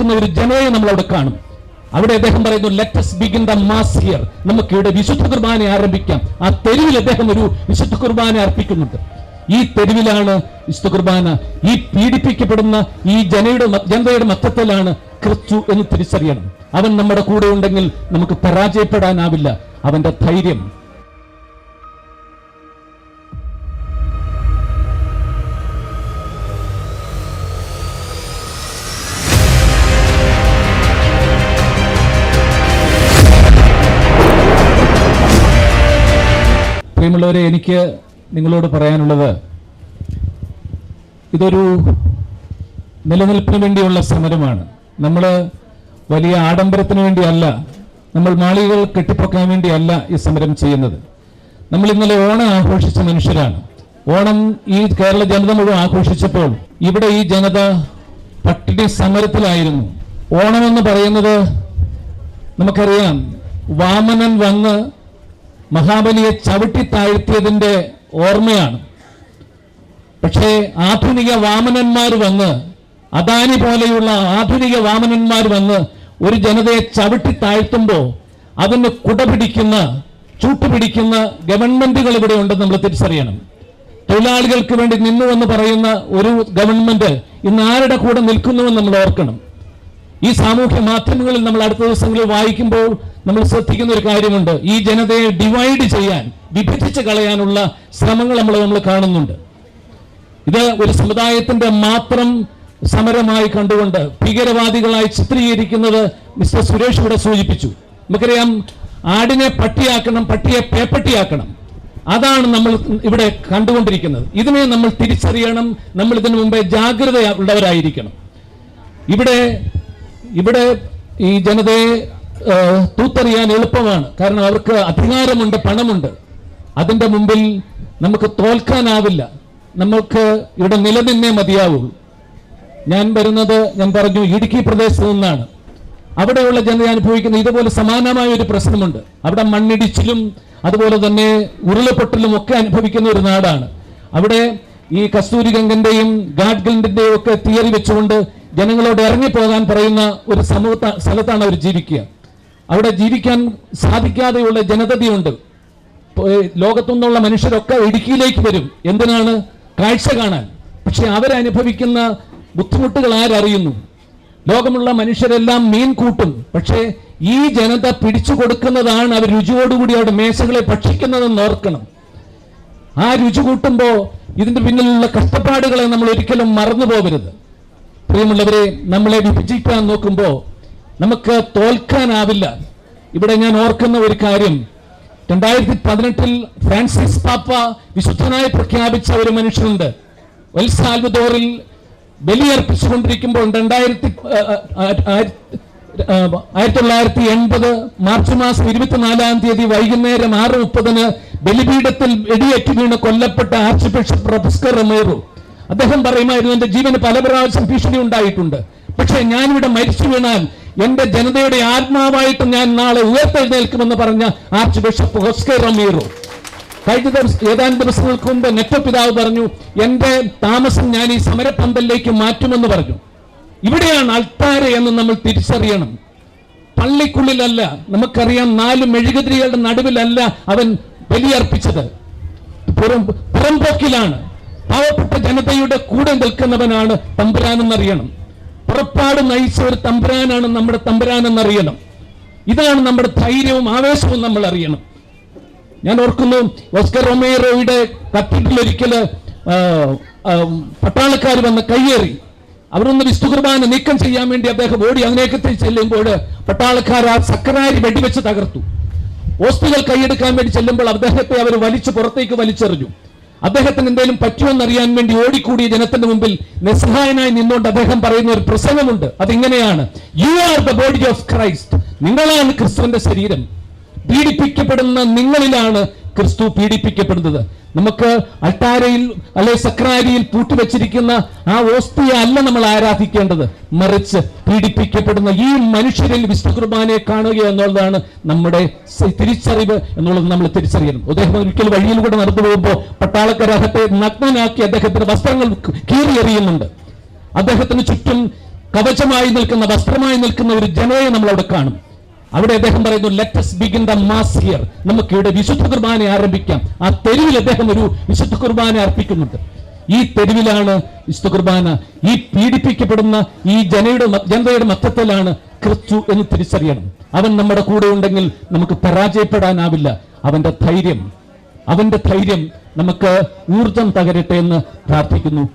നിൽക്കുന്ന ഒരു ജനതയെ നമ്മൾ അവിടെ കാണും. അവിടെ അദ്ദേഹം പറയുന്നു let's begin the mass here നമുക്ക് ഇവിടെ വിശുദ്ധ കുർബാന ആരംഭിക്കാം. ആ തെരുവിൽ അദ്ദേഹം ഒരു വിശുദ്ധ കുർബാന അർപ്പിക്കുന്നുണ്ട്. ഈ തെരുവിലാണ് വിശുദ്ധ കുർബാന. ഈ പീഡിപ്പിക്കപ്പെടുന്ന ഈ ജനയുടെ ജനതയുടെ മത്തത്തിലാണ് ക്രിസ്തു എന്ന് തിരിച്ചറിയണം. അവൻ നമ്മുടെ കൂടെ ഉണ്ടെങ്കിൽ നമുക്ക് പരാജയപ്പെടാനാവില്ല. അവന്റെ ധൈര്യം പ്രിയമുള്ളവരെ എനിക്ക് നിങ്ങളോട് പറയാനുള്ളത് ഇതൊരു നിലനിൽപ്പിന് വേണ്ടിയുള്ള സമരമാണ്. നമ്മൾ വലിയ ആഡംബരത്തിന് വേണ്ടിയല്ല നമ്മൾ മാളികകൾ കെട്ടിപ്പൊക്കാൻ വേണ്ടിയല്ല ഈ സമരം ചെയ്യുന്നത്. നമ്മൾ ഇന്നലെ ഓണം ആഘോഷിച്ച മനുഷ്യരാണ്. ഓണം ഈ കേരള ജനത മുഴുവൻ ആഘോഷിച്ചപ്പോൾ ഇവിടെ ഈ ജനത പട്ടിണി സമരത്തിലായിരുന്നു. ഓണം എന്ന് പറയുന്നത് നമുക്കറിയാം വാമനൻ വന്ന് മഹാബലിയെ ചവിട്ടി താഴ്ത്തിയതിന്റെ ഓർമ്മയാണ്. പക്ഷേ ആധുനിക വാമനന്മാർ വന്ന് അദാനി പോലെയുള്ള ആധുനിക വാമനന്മാർ വന്ന് ഒരു ജനതയെ ചവിട്ടി താഴ്ത്തുമ്പോൾ അതിന് കുടപിടിക്കുന്ന ചൂട്ടുപിടിക്കുന്ന ഗവൺമെന്റുകൾ ഇവിടെ ഉണ്ടെന്ന് നമ്മൾ തിരിച്ചറിയണം. തൊഴിലാളികൾക്ക് വേണ്ടി നിന്നു എന്ന് പറയുന്ന ഒരു ഗവൺമെന്റ് ഇന്ന് ആരുടെ കൂടെ നിൽക്കുന്നുവെന്ന് നമ്മൾ ഓർക്കണം. ഈ സാമൂഹ്യ മാധ്യമങ്ങളിൽ നമ്മൾ അടുത്ത ദിവസങ്ങളിൽ വായിക്കുമ്പോൾ നമ്മൾ ശ്രദ്ധിക്കുന്ന ഒരു കാര്യമുണ്ട്. ഈ ജനതയെ ഡിവൈഡ് ചെയ്യാൻ വിഭജിച്ച് കളയാനുള്ള ശ്രമങ്ങൾ നമ്മൾ നമ്മൾ കാണുന്നുണ്ട്. ഇത് ഒരു സമുദായത്തിന്റെ മാത്രം സമരമായി കണ്ടുകൊണ്ട് ഭീകരവാദികളായി ചിത്രീകരിക്കുന്നത് മിസ്റ്റർ സുരേഷ് ഇവിടെ സൂചിപ്പിച്ചു. നമുക്കറിയാം ആടിനെ പട്ടിയാക്കണം പട്ടിയെ പേപ്പട്ടിയാക്കണം. അതാണ് നമ്മൾ ഇവിടെ കണ്ടുകൊണ്ടിരിക്കുന്നത്. ഇതിനെ നമ്മൾ തിരിച്ചറിയണം നമ്മൾ ഇതിനു മുമ്പേ ജാഗ്രത ഉള്ളവരായിരിക്കണം ഇവിടെ ഇവിടെ ഈ ജനതയെ തൂത്തറിയാൻ എളുപ്പമാണ്. കാരണം അവർക്ക് അധികാരമുണ്ട് പണമുണ്ട്. അതിന്റെ മുമ്പിൽ നമുക്ക് തോൽക്കാനാവില്ല. നമുക്ക് ഇവിടെ നിലനിന്നേ മതിയാവുള്ളൂ. ഞാൻ വരുന്നത് ഞാൻ പറഞ്ഞു ഇടുക്കി പ്രദേശത്ത് നിന്നാണ്. അവിടെയുള്ള ജനത അനുഭവിക്കുന്ന ഇതുപോലെ സമാനമായ ഒരു പ്രശ്നമുണ്ട്. അവിടെ മണ്ണിടിച്ചിലും അതുപോലെ തന്നെ ഉരുളപ്പൊട്ടലും ഒക്കെ അനുഭവിക്കുന്ന ഒരു നാടാണ്. അവിടെ ഈ കസ്തൂരി ഗംഗന്റെയും ഗാഡ്ഗിലിന്റെയും ഒക്കെ തിയറി വെച്ചുകൊണ്ട് ജനങ്ങളോട് ഇറങ്ങിപ്പോകാൻ പറയുന്ന ഒരു സമൂഹ സ്ഥലത്താണ് അവർ ജീവിക്കുക. അവിടെ ജീവിക്കാൻ സാധിക്കാതെയുള്ള ജനതയുണ്ട് ലോകത്തു നിന്നുള്ള മനുഷ്യരൊക്കെ ഇടുക്കിയിലേക്ക് വരും. എന്തിനാണ്? കാഴ്ച കാണാൻ. പക്ഷെ അവരനുഭവിക്കുന്ന ബുദ്ധിമുട്ടുകൾ ആരറിയുന്നു? ലോകമുള്ള മനുഷ്യരെല്ലാം മീൻ കൂട്ടും. പക്ഷേ ഈ ജനത പിടിച്ചു കൊടുക്കുന്നതാണ് അവർ രുചിയോടുകൂടി അവരുടെ മേശകളെ ഭക്ഷിക്കുന്നതെന്ന് ഓർക്കണം. ആ രുചി കൂട്ടുമ്പോൾ ഇതിന്റെ പിന്നിലുള്ള കഷ്ടപ്പാടുകളെ നമ്മൾ ഒരിക്കലും മറന്നു പോകരുത് പ്രിയമുള്ളവരെ നമ്മളെ വിഭജിക്കാൻ നോക്കുമ്പോൾ നമുക്ക് തോൽക്കാനാവില്ല. ഇവിടെ ഞാൻ ഓർക്കുന്ന ഒരു കാര്യം. രണ്ടായിരത്തി പതിനെട്ടിൽ ഫ്രാൻസിസ് പാപ്പ വിശുദ്ധനായി പ്രഖ്യാപിച്ച ഒരു മനുഷ്യനുണ്ട്. സാൽവദോറിൽ ബലിയർപ്പിച്ചുകൊണ്ടിരിക്കുമ്പോൾ രണ്ടായിരത്തി ആയിരത്തി തൊള്ളായിരത്തി എൺപത് മാർച്ച് മാസം ഇരുപത്തിനാലാം തീയതി വൈകുന്നേരം ആറ് മുപ്പതിന് ബലിപീഠത്തിൽ വെടിയേറ്റ് വീണ് കൊല്ലപ്പെട്ട ആർച്ച് ബിഷപ്പ് പ്രൊഫസ്കർ റമേറു. അദ്ദേഹം പറയുമായിരുന്നു എന്റെ ജീവന് പല പ്രാവശ്യം ഭീഷണി ഉണ്ടായിട്ടുണ്ട്. പക്ഷേ ഞാനിവിടെ മരിച്ചു വീണാൽ എന്റെ ജനതയുടെ ആത്മാവായിട്ട് ഞാൻ നാളെ ഉയർത്തെഴുന്നേൽക്കുമെന്ന് പറഞ്ഞ ആർച്ച് ബിഷപ്പ് ഹൊസ്കെ റമീറോ. കഴിഞ്ഞ ദിവസം ഏതാനും ദിവസങ്ങൾക്ക് മുമ്പ് നെറ്റോ പിതാവ് പറഞ്ഞു എന്റെ താമസം ഞാൻ ഈ സമരപ്പന്തലിലേക്ക് മാറ്റുമെന്ന് പറഞ്ഞു. ഇവിടെയാണ് അൾത്താര എന്ന് നമ്മൾ തിരിച്ചറിയണം. പള്ളിക്കുള്ളിലല്ല നമുക്കറിയാം നാല് മെഴുകുതിരികളുടെ നടുവിലല്ല അവൻ ബലിയർപ്പിച്ചത്. പുറം പുറംപോക്കിലാണ്. പാവപ്പെട്ട ജനതയുടെ കൂടെ നിൽക്കുന്നവനാണ് തമ്പുരാനെന്നറിയണം. പുറപ്പാട് നയിച്ച ഒരു തമ്പുരാനാണ് നമ്മുടെ തമ്പുരാൻ തമ്പുരാനെന്നറിയണം. ഇതാണ് നമ്മുടെ ധൈര്യവും ആവേശവും നമ്മൾ അറിയണം. ഞാൻ ഓർക്കുന്നു ഓസ്കർ റൊമേറോയുടെ കത്തീഡ്രൽ ഒരിക്കൽ പട്ടാളക്കാർ വന്ന് കയ്യേറി. അവരൊന്ന് വിസ്തുകുർബാന കുർബാന നീക്കം ചെയ്യാൻ വേണ്ടി അദ്ദേഹം ഓടി അതിനേക്കത്തിൽ ചെല്ലുമ്പോൾ പട്ടാളക്കാർ ആ സക്കരാരി വെടിവെച്ച് തകർത്തു. ഓസ്തുകൾ കൈയെടുക്കാൻ വേണ്ടി ചെല്ലുമ്പോൾ അദ്ദേഹത്തെ അവർ വലിച്ചു പുറത്തേക്ക് വലിച്ചെറിഞ്ഞു. അദ്ദേഹത്തിന് എന്തെങ്കിലും പറ്റുമെന്നറിയാൻ വേണ്ടി ഓടിക്കൂടിയ ജനത്തിന്റെ മുമ്പിൽ നിസ്സഹായനായി നിന്നുകൊണ്ട് അദ്ദേഹം പറയുന്ന ഒരു പ്രസംഗമുണ്ട്. അതിങ്ങനെയാണ് you are the body of Christ നിങ്ങളാണ് ക്രിസ്തുവിന്റെ ശരീരം. പീഡിപ്പിക്കപ്പെടുന്ന നിങ്ങളിലാണ് ക്രിസ്തു പീഡിപ്പിക്കപ്പെടുന്നത്. നമുക്ക് അട്ടാരയിൽ അല്ലെ സക്രാരിയിൽ പൂട്ടിവെച്ചിരിക്കുന്ന ആ ഓസ്തിയെ അല്ല നമ്മൾ ആരാധിക്കേണ്ടത്. മറിച്ച് പീഡിപ്പിക്കപ്പെടുന്ന ഈ മനുഷ്യരിൽ വിശുദ്ധ കുർബാനയെ കാണുക എന്നുള്ളതാണ് നമ്മുടെ തിരിച്ചറിവ് എന്നുള്ളത് നമ്മൾ തിരിച്ചറിയണം. അദ്ദേഹം ഒരിക്കൽ വഴിയിലൂടെ നടന്നു പോകുമ്പോൾ പട്ടാളക്കാർ അദ്ദേഹത്തെ നഗ്നനാക്കി അദ്ദേഹത്തിന്റെ വസ്ത്രങ്ങൾ കീറി എറിയുന്നുണ്ട് അദ്ദേഹത്തിന് ചുറ്റും കവചമായി നിൽക്കുന്ന വസ്ത്രമായി നിൽക്കുന്ന ഒരു ജനതയെ നമ്മൾ അവിടെ കാണും. അവിടെ അദ്ദേഹം പറയുന്നു let's begin the mass here നമുക്ക് ഇവിടെ വിശുദ്ധ കുർബാന ആരംഭിക്കാം. ആ തെരുവിൽ അദ്ദേഹം ഒരു വിശുദ്ധ കുർബാന അർപ്പിക്കുന്നുണ്ട്. ഈ തെരുവിലാണ് വിശുദ്ധ കുർബാന. ഈ പീഡിപ്പിക്കപ്പെടുന്ന ഈ ജനയുടെ ജനതയുടെ മധ്യത്തിലാണ് ക്രിസ്തു എന്ന് തിരിച്ചറിയണം. അവൻ നമ്മുടെ കൂടെ ഉണ്ടെങ്കിൽ നമുക്ക് പരാജയപ്പെടാനാവില്ല. അവന്റെ ധൈര്യം അവന്റെ ധൈര്യം നമുക്ക് ഊർജം തകരട്ടെ എന്ന് പ്രാർത്ഥിക്കുന്നു.